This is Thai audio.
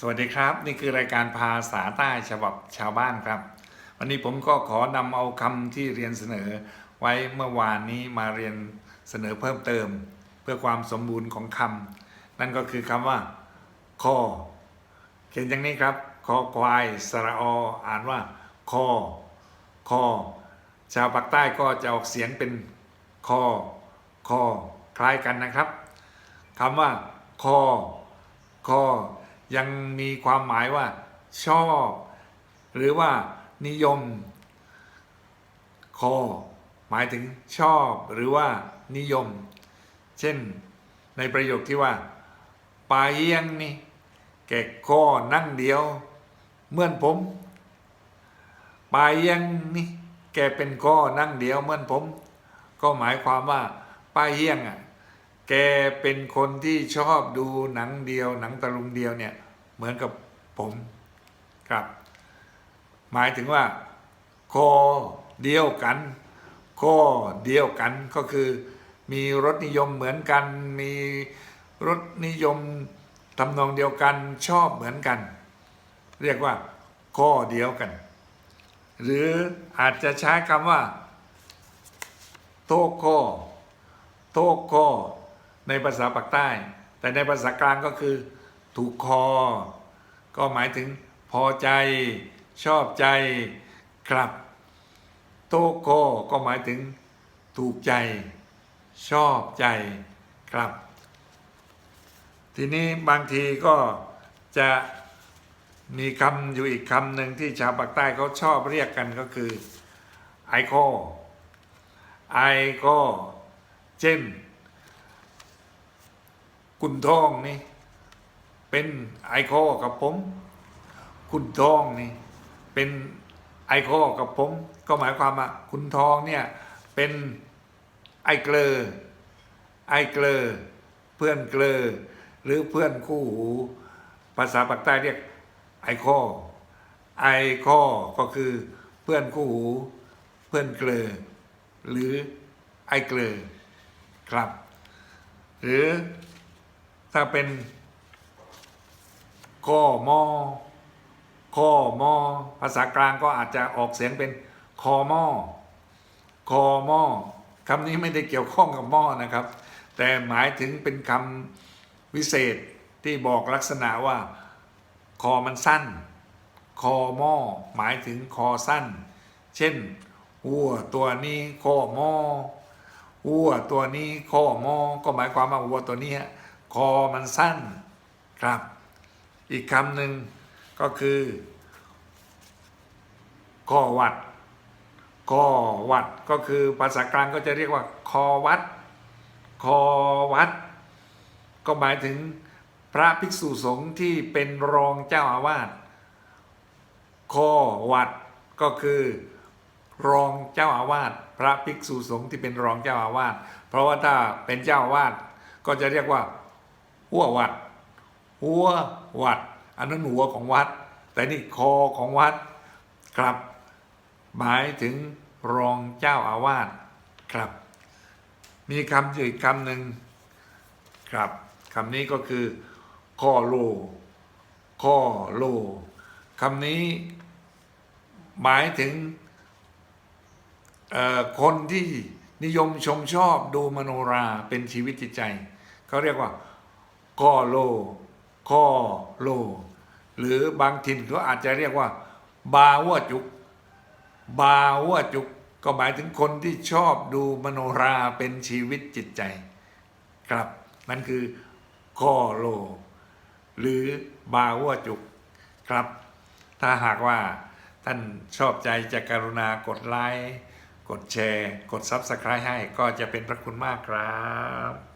สวัสดีครับ นี่คือรายการภาษาใต้ฉบับชาวบ้านครับ วันนี้ผมก็ขอนำเอาคำที่เรียนเสนอไว้เมื่อวานนี้มาเรียนเสนอเพิ่มเติม เพื่อความสมบูรณ์ของคำนั่นก็คือคำว่าคอเขียนอย่างนี้ครับคอควายสระออ่านว่าคอคอชาวปากใต้ก็จะออกเสียงเป็นคอคอคล้ายกันนะครับคำว่าคอคอ ยังมีความหมายว่า ชอบ หรือว่านิยม คอ หมายถึงชอบหรือว่านิยม เช่นในประโยคที่ว่าปาเยียงนี่แกก็นั่งเดียว เหมือนผมปาเยียงนี่แกเป็นก็นั่งเดียวเหมือนผม ก็หมายความว่าป้าเฮียงอะ แกเป็นคนที่ชอบดูหนังเดียว หนังตะลุงเดียวเนี่ย เหมือนกับผมครับ หมายถึงว่าคอเดียวกันข้อเดียวกันก็คือมีรสนิยมเหมือนกัน มีรสนิยมทำนองเดียวกันชอบเหมือนกัน เรียกว่าข้อเดียวกัน หรืออาจจะใช้คำว่าโตโคโตโค ในภาษาปากใต้ แต่ในภาษากลางก็คือ ถูกคอ ก็หมายถึงพอใจ ชอบใจครับ โตโคก็หมายถึง ถูกใจ ชอบใจครับ ทีนี้บางทีก็จะมีคำอยู่อีกคำหนึ่งที่ชาวปากใต้เขาชอบเรียกกันก็คือไอโคไอโคเช่น คุณทองนี่เป็นไอโคกับผม คุณทองนี่เป็นไอโคกับผม ก็หมายความว่าคุณทองเนี่ยเป็นไอเกลอไอเกลอเพื่อนเกลอหรือเพื่อนคู่หู ภาษาปากใต้เรียกไอโคไอโคก็คือเพื่อนคู่หู เพื่อนเกลอหรือไอเกลอครับ หรือ ถ้าเป็นข้อมอข้อมอภาษากลางก็อาจจะออกเสียงเป็นคอมอคอมอคำนี้ไม่ได้เกี่ยวข้องกับหม้อนะครับ แต่หมายถึงเป็นคำวิเศษที่บอกลักษณะว่า คอมันสั้น คอหม้อหมายถึงคอสั้น เช่นวัวตัวนี้คอหม้อวัวตัวนี้คอหม้อก็หมายความว่าวัวตัวนี้ คอมันสั้นครับ อีกคำหนึ่งก็คือคอวัดคอวัดก็คือภาษากลางก็จะเรียกว่าคอวัดคอวัด ก็หมายถึงพระภิกษุสงฆ์ที่เป็นรองเจ้าอาวาสคอวัดก็คือรองเจ้าอาวาสพระภิกษุสงฆ์ที่เป็นรองเจ้าอาวาสเพราะว่าถ้าเป็นเจ้าอาวาสก็จะเรียกว่า หัววัด หัววัด อันนั้นหัวของวัด แต่นี่คอของวัดครับ หมายถึงรองเจ้าอาวาสครับ มีคำอีกคำหนึ่งครับคำนี้ก็คือข้อโลข้อโลคำนี้ หมายถึงคนที่นิยมชมชอบดูมโนราเป็นชีวิตจิตใจ เขาเรียกว่า ข้อโลข้อโล หรือบางถิ่นเขาอาจจะเรียกว่า บาวัวจุก บาวัวจุก ก็หมายถึงคนที่ชอบดูมโนราเป็นชีวิตจิตใจ ครับนั่นคือข้อโล หรือบาวัวจุกครับ ถ้าหากว่าท่านชอบใจจะกรุณากดไลค์ กดแชร์ กด Subscribe ให้ก็จะเป็นพระคุณมากครับ